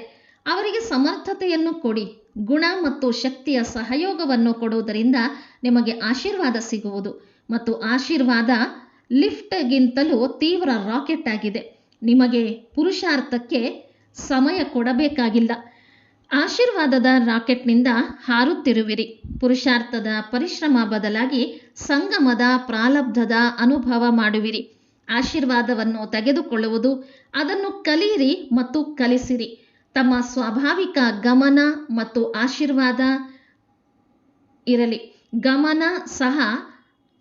ಅವರಿಗೆ ಸಮರ್ಥತೆಯನ್ನು ಕೊಡಿ, ಗುಣ ಮತ್ತು ಶಕ್ತಿಯ ಸಹಯೋಗವನ್ನು ಕೊಡುವುದರಿಂದ ನಿಮಗೆ ಆಶೀರ್ವಾದ ಸಿಗುವುದು ಮತ್ತು ಆಶೀರ್ವಾದ ಲಿಫ್ಟ್ಗಿಂತಲೂ ತೀವ್ರ ರಾಕೆಟ್ ಆಗಿದೆ. ನಿಮಗೆ ಪುರುಷಾರ್ಥಕ್ಕೆ ಸಮಯ ಕೊಡಬೇಕಾಗಿಲ್ಲ. ಆಶೀರ್ವಾದದ ರಾಕೆಟ್ನಿಂದ ಹಾರುತ್ತಿರುವಿರಿ. ಪುರುಷಾರ್ಥದ ಪರಿಶ್ರಮ ಬದಲಾಗಿ ಸಂಗಮದ ಪ್ರಾಲಬ್ಧದ ಅನುಭವ ಮಾಡುವಿರಿ. ಆಶೀರ್ವಾದವನ್ನು ತೆಗೆದುಕೊಳ್ಳುವುದು, ಅದನ್ನು ಕಲಿಯಿರಿ ಮತ್ತು ಕಲಿಸಿರಿ. ತಮ್ಮ ಸ್ವಾಭಾವಿಕ ಗಮನ ಮತ್ತು ಆಶೀರ್ವಾದ ಇರಲಿ. ಗಮನ ಸಹ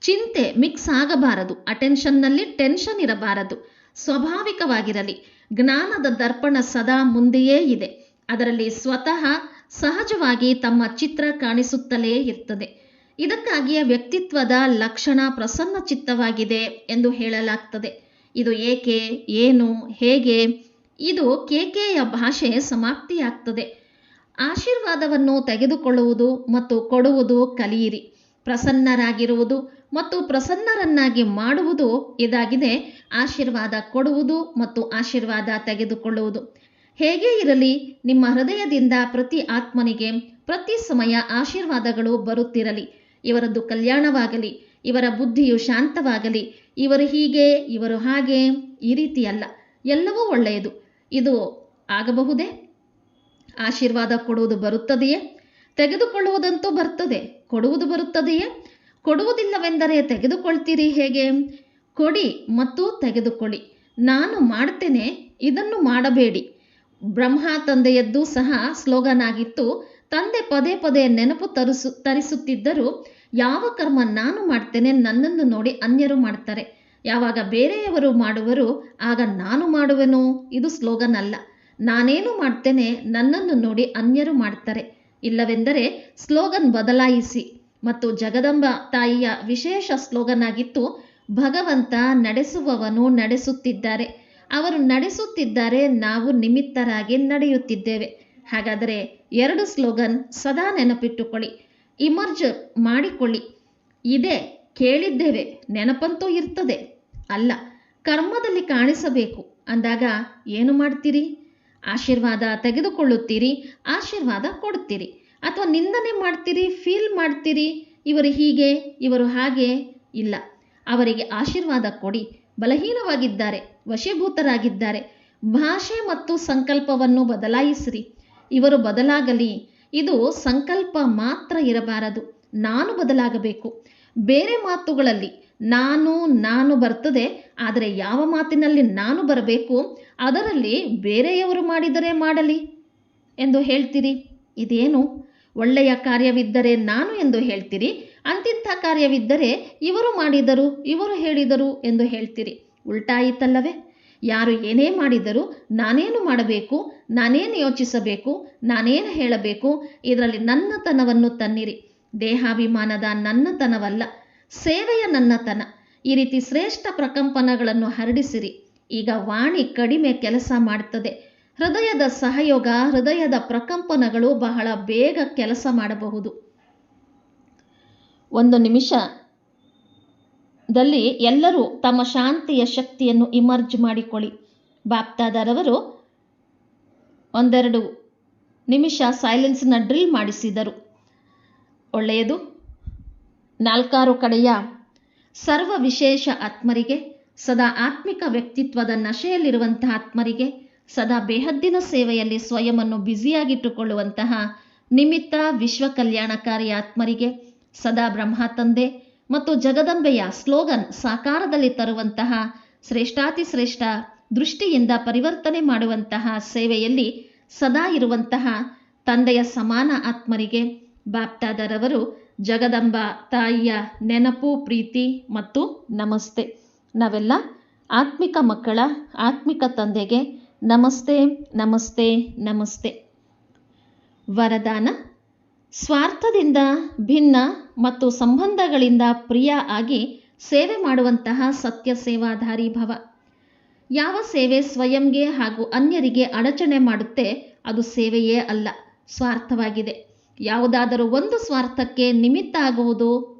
ಚಿಂತೆ ಮಿಕ್ಸ್ ಆಗಬಾರದು. ಅಟೆನ್ಷನ್ನಲ್ಲಿ ಟೆನ್ಷನ್ ಇರಬಾರದು. ಸ್ವಾಭಾವಿಕವಾಗಿರಲಿ. ಜ್ಞಾನದ ದರ್ಪಣ ಸದಾ ಮುಂದೆಯೇ ಇದೆ. ಅದರಲ್ಲಿ ಸ್ವತಃ ಸಹಜವಾಗಿ ತಮ್ಮ ಚಿತ್ರ ಕಾಣಿಸುತ್ತಲೇ ಇರ್ತದೆ. ಇದಕ್ಕಾಗಿಯೇ ವ್ಯಕ್ತಿತ್ವದ ಲಕ್ಷಣ ಪ್ರಸನ್ನ ಚಿತ್ತವಾಗಿದೆ ಎಂದು ಹೇಳಲಾಗ್ತದೆ. ಇದು ಏಕೆ, ಏನು, ಹೇಗೆ, ಇದು ಕೇಕೆಯ ಭಾಷೆ ಸಮಾಪ್ತಿಯಾಗ್ತದೆ. ಆಶೀರ್ವಾದವನ್ನು ತೆಗೆದುಕೊಳ್ಳುವುದು ಮತ್ತು ಕೊಡುವುದು ಕಲಿಯಿರಿ. ಪ್ರಸನ್ನರಾಗಿರುವುದು ಮತ್ತು ಪ್ರಸನ್ನರನ್ನಾಗಿ ಮಾಡುವುದು ಇದಾಗಿದೆ. ಆಶೀರ್ವಾದ ಕೊಡುವುದು ಮತ್ತು ಆಶೀರ್ವಾದ ತೆಗೆದುಕೊಳ್ಳುವುದು. ಹೇಗೆ ಇರಲಿ, ನಿಮ್ಮ ಹೃದಯದಿಂದ ಪ್ರತಿ ಆತ್ಮನಿಗೆ ಪ್ರತಿ ಸಮಯ ಆಶೀರ್ವಾದಗಳು ಬರುತ್ತಿರಲಿ. ಇವರದ್ದು ಕಲ್ಯಾಣವಾಗಲಿ, ಇವರ ಬುದ್ಧಿಯು ಶಾಂತವಾಗಲಿ, ಇವರು ಹೀಗೆ, ಇವರು ಹಾಗೆ ಈ ರೀತಿ ಅಲ್ಲ ಎಲ್ಲವೂ ಒಳ್ಳೆಯದು. ಇದು ಆಗಬಹುದೇ? ಆಶೀರ್ವಾದ ಕೊಡುವುದು ಬರುತ್ತದೆಯೇ? ತೆಗೆದುಕೊಳ್ಳುವುದಂತೂ ಬರ್ತದೆ. ಕೊಡುವುದು ಬರುತ್ತದೆಯೇ? ಕೊಡುವುದಿಲ್ಲವೆಂದರೆ ತೆಗೆದುಕೊಳ್ತೀರಿ ಹೇಗೆ? ಕೊಡಿ ಮತ್ತು ತೆಗೆದುಕೊಳ್ಳಿ. ನಾನು ಮಾಡ್ತೇನೆ, ಇದನ್ನು ಮಾಡಬೇಡಿ. ಬ್ರಹ್ಮ ತಂದೆಯದ್ದು ಸಹ ಸ್ಲೋಗನ್ ಆಗಿತ್ತು ತಂದೆ ಪದೇ ಪದೇ ನೆನಪು ತರಿಸು, ತರಿಸುತ್ತಿದ್ದರೂ ಯಾವ ಕರ್ಮ ನಾನು ಮಾಡ್ತೇನೆ ನನ್ನನ್ನು ನೋಡಿ ಅನ್ಯರು ಮಾಡ್ತಾರೆ. ಯಾವಾಗ ಬೇರೆಯವರು ಮಾಡುವರು, ಆಗ ನಾನು ಮಾಡುವೆನು? ಇದು ಸ್ಲೋಗನ್ ಅಲ್ಲ. ನಾನೇನು ಮಾಡ್ತೇನೆ ನನ್ನನ್ನು ನೋಡಿ ಅನ್ಯರು ಮಾಡ್ತಾರೆ. ಇಲ್ಲವೆಂದರೆ ಸ್ಲೋಗನ್ ಬದಲಾಯಿಸಿ. ಮತ್ತು ಜಗದಂಬ ತಾಯಿಯ ವಿಶೇಷ ಸ್ಲೋಗನ್ ಆಗಿತ್ತು, ಭಗವಂತ ನಡೆಸುವವನು ನಡೆಸುತ್ತಿದ್ದಾರೆ. ಅವರು ನಡೆಸುತ್ತಿದ್ದಾರೆ, ನಾವು ನಿಮಿತ್ತರಾಗಿ ನಡೆಯುತ್ತಿದ್ದೇವೆ. ಹಾಗಾದರೆ ಎರಡು ಸ್ಲೋಗನ್ ಸದಾ ನೆನಪಿಟ್ಟುಕೊಳ್ಳಿ, ಇಮರ್ಜ್ ಮಾಡಿಕೊಳ್ಳಿ. ಇದೆ ಕೇಳಿದ್ದೇವೆ, ನೆನಪಂತೂ ಇರ್ತದೆ. ಅಲ್ಲ, ಕರ್ಮದಲ್ಲಿ ಕಾಣಿಸಬೇಕು. ಅಂದಾಗ ಏನು ಮಾಡ್ತೀರಿ? ಆಶೀರ್ವಾದ ತೆಗೆದುಕೊಳ್ಳುತ್ತೀರಿ, ಆಶೀರ್ವಾದ ಕೊಡ್ತೀರಿ ಅಥವಾ ನಿಂದನೆ ಮಾಡ್ತೀರಿ ಫೀಲ್ ಮಾಡ್ತೀರಿ, ಇವರು ಹೀಗೆ, ಇವರು ಹಾಗೆ, ಇಲ್ಲ. ಅವರಿಗೆ ಆಶೀರ್ವಾದ ಕೊಡಿ. ಬಲಹೀನವಾಗಿದ್ದಾರೆ, ವಶೀಭೂತರಾಗಿದ್ದಾರೆ. ಭಾಷೆ ಮತ್ತು ಸಂಕಲ್ಪವನ್ನು ಬದಲಾಯಿಸಿರಿ. ಇವರು ಬದಲಾಗಲಿ. ಇದು ಸಂಕಲ್ಪ ಮಾತ್ರ ಇರಬಾರದು. ನಾನು ಬದಲಾಗಬೇಕು. ಬೇರೆ ಮಾತುಗಳಲ್ಲಿ ನಾನು ನಾನು ಬರ್ತದೆ. ಆದರೆ ಯಾವ ಮಾತಿನಲ್ಲಿ ನಾನು ಬರಬೇಕು? ಅದರಲ್ಲಿ ಬೇರೆಯವರು ಮಾಡಿದರೆ ಮಾಡಲಿ ಎಂದು ಹೇಳ್ತೀರಿ. ಇದೇನು? ಒಳ್ಳೆಯ ಕಾರ್ಯವಿದ್ದರೆ ನಾನು ಎಂದು ಹೇಳ್ತೀರಿ. ಅಂತಿಂಥ ಕಾರ್ಯವಿದ್ದರೆ ಇವರು ಮಾಡಿದರು, ಇವರು ಹೇಳಿದರು ಎಂದು ಹೇಳ್ತೀರಿ. ಉಲ್ಟಾಯಿತಲ್ಲವೇ ಯಾರು ಏನೇ ಮಾಡಿದರೂ ನಾನೇನು ಮಾಡಬೇಕು, ನಾನೇನು ಯೋಚಿಸಬೇಕು, ನಾನೇನು ಹೇಳಬೇಕು, ಇದರಲ್ಲಿ ನನ್ನತನವನ್ನು ತನ್ನಿರಿ. ದೇಹಾಭಿಮಾನದ ನನ್ನತನವಲ್ಲ, ಸೇವೆಯ ನನ್ನತನ. ಈ ರೀತಿ ಶ್ರೇಷ್ಠ ಪ್ರಕಂಪನಗಳನ್ನು ಹರಡಿಸಿರಿ. ಈಗ ವಾಣಿ ಕಡಿಮೆ ಕೆಲಸ ಮಾಡುತ್ತದೆ. ಹೃದಯದ ಸಹಯೋಗ, ಹೃದಯದ ಪ್ರಕಂಪನಗಳು ಬಹಳ ಬೇಗ ಕೆಲಸ ಮಾಡಬಹುದು. ಒಂದು ನಿಮಿಷದಲ್ಲಿ ಎಲ್ಲರೂ ತಮ್ಮ ಶಾಂತಿಯ ಶಕ್ತಿಯನ್ನು ಇಮರ್ಜ್ ಮಾಡಿಕೊಳ್ಳಿ. ಬಾಪ್ತಾದರವರು ಒಂದೆರಡು ನಿಮಿಷ ಸೈಲೆನ್ಸ್ನ ಡ್ರಿಲ್ ಮಾಡಿಸಿದರು. ಒಳ್ಳೆಯದು. ನಾಲ್ಕಾರು ಕಡೆಯ ಸರ್ವ ವಿಶೇಷ ಆತ್ಮರಿಗೆ, ಸದಾ ಆತ್ಮಿಕ ವ್ಯಕ್ತಿತ್ವದ ನಶೆಯಲ್ಲಿರುವಂತಹ ಆತ್ಮರಿಗೆ, ಸದಾ ಬೇಹದ್ದಿನ ಸೇವೆಯಲ್ಲಿ ಸ್ವಯಂನ್ನು ಬ್ಯುಸಿಯಾಗಿಟ್ಟುಕೊಳ್ಳುವಂತಹ ನಿಮಿತ್ತ ವಿಶ್ವ ಕಲ್ಯಾಣಕಾರಿ ಆತ್ಮರಿಗೆ, ಸದಾ ಬ್ರಹ್ಮ ತಂದೆ ಮತ್ತು ಜಗದಂಬೆಯ ಸ್ಲೋಗನ್ ಸಾಕಾರದಲ್ಲಿ ತರುವಂತಹ ಶ್ರೇಷ್ಠಾತಿ ಶ್ರೇಷ್ಠ ದೃಷ್ಟಿಯಿಂದ ಪರಿವರ್ತನೆ ಮಾಡುವಂತಹ ಸೇವೆಯಲ್ಲಿ ಸದಾ ಇರುವಂತಹ ತಂದೆಯ ಸಮಾನ ಆತ್ಮರಿಗೆ ಬಾಪ್ತಾದರವರು ಜಗದಂಬ ತಾಯಿಯ ನೆನಪು, ಪ್ರೀತಿ ಮತ್ತು ನಮಸ್ತೆ. ನಾವೆಲ್ಲ ಆತ್ಮಿಕ ಮಕ್ಕಳ, ಆತ್ಮಿಕ ತಂದೆಗೆ ನಮಸ್ತೆ ನಮಸ್ತೆ ನಮಸ್ತೆ. ವರದಾನ ಸ್ವಾರ್ಥದಿಂದ ಭಿನ್ನ ಮತ್ತು ಸಂಬಂಧಗಳಿಂದ ಪ್ರಿಯ ಆಗಿ ಸೇವೆ ಮಾಡುವಂತಹ ಸತ್ಯ ಸೇವಾಧಾರಿ ಭವ. ಯಾವ ಸೇವೆ ಸ್ವಯಂಗೆ ಹಾಗೂ ಅನ್ಯರಿಗೆ ಅಡಚಣೆ ಮಾಡುತ್ತೆ, ಅದು ಸೇವೆಯೇ ಅಲ್ಲ, ಸ್ವಾರ್ಥವಾಗಿದೆ. ಯಾವುದಾದರೂ ಒಂದು ಸ್ವಾರ್ಥಕ್ಕೆ ನಿಮಿತ್ತ ಆಗುವುದು?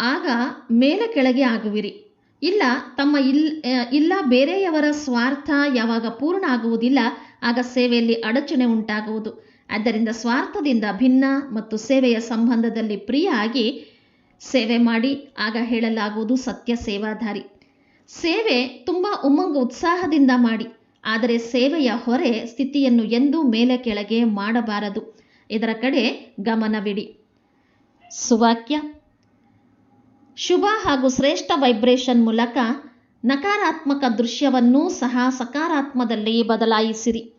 ಆಗ ಮೇಲೆ ಕೆಳಗೆ ಆಗುವಿರಿ. ಇಲ್ಲ, ತಮ್ಮ ಇಲ್ ಇಲ್ಲ ಬೇರೆಯವರ ಸ್ವಾರ್ಥ ಯಾವಾಗ ಪೂರ್ಣ ಆಗುವುದಿಲ್ಲ, ಆಗ ಸೇವೆಯಲ್ಲಿ ಅಡಚಣೆ ಉಂಟಾಗುವುದು. ಆದ್ದರಿಂದ ಸ್ವಾರ್ಥದಿಂದ ಭಿನ್ನ ಮತ್ತು ಸೇವೆಯ ಸಂಬಂಧದಲ್ಲಿ ಪ್ರಿಯ ಆಗಿ ಸೇವೆ ಮಾಡಿ, ಆಗ ಹೇಳಲಾಗುವುದು ಸತ್ಯ ಸೇವಾಧಾರಿ. ಸೇವೆ ತುಂಬ ಉಮ್ಮಂಗ ಉತ್ಸಾಹದಿಂದ ಮಾಡಿ, ಆದರೆ ಸೇವೆಯ ಹೊರೆ ಸ್ಥಿತಿಯನ್ನು ಎಂದೂ ಮೇಲೆ ಕೆಳಗೆ ಮಾಡಬಾರದು. ಇದರ ಕಡೆ ಗಮನವಿಡಿ. ಸುವಾಕ್ಯ. ಶುಭ ಹಾಗೂ ಶ್ರೇಷ್ಠ ವೈಬ್ರೇಷನ್ ಮೂಲಕ ನಕಾರಾತ್ಮಕ ದೃಶ್ಯವನ್ನೂ ಸಹ ಸಕಾರಾತ್ಮದಲ್ಲಿ ಬದಲಾಯಿಸಿರಿ.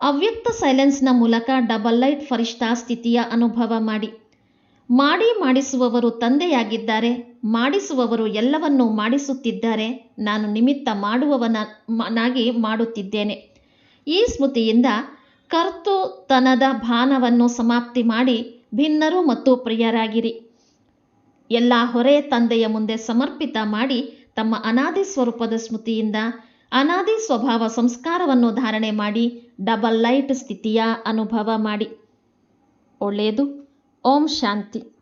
ಅವ್ಯಕ್ತ ಸೈಲೆನ್ಸ್ನ ಮೂಲಕ ಡಬಲ್ ಲೈಟ್ ಫರಿಷ್ಠಾ ಸ್ಥಿತಿಯ ಅನುಭವ ಮಾಡಿ. ಮಾಡಿ ಮಾಡಿಸುವವರು ತಂದೆಯಾಗಿದ್ದಾರೆ, ಮಾಡಿಸುವವರು ಎಲ್ಲವನ್ನೂ ಮಾಡಿಸುತ್ತಿದ್ದಾರೆ, ನಾನು ನಿಮಿತ್ತ ಮಾಡುವವನಾಗಿ ಮಾಡುತ್ತಿದ್ದೇನೆ. ಈ ಸ್ಮೃತಿಯಿಂದ ಕರ್ತುತನದ ಭಾನವನ್ನು ಸಮಾಪ್ತಿ ಮಾಡಿ ಭಿನ್ನರು ಮತ್ತು ಪ್ರಿಯರಾಗಿರಿ. ಎಲ್ಲ ಹೊರೆ ತಂದೆಯ ಮುಂದೆ ಸಮರ್ಪಿತ ಮಾಡಿ ತಮ್ಮ ಅನಾದಿ ಸ್ವರೂಪದ ಸ್ಮೃತಿಯಿಂದ ಅನಾದಿ ಸ್ವಭಾವ ಸಂಸ್ಕಾರವನ್ನು ಧಾರಣೆ ಮಾಡಿ ಡಬಲ್ ಲೈಟ್ ಸ್ಥಿತಿಯ ಅನುಭವ ಮಾಡಿ. ಒಳ್ಳೆಯದು. ಓಂ ಶಾಂತಿ.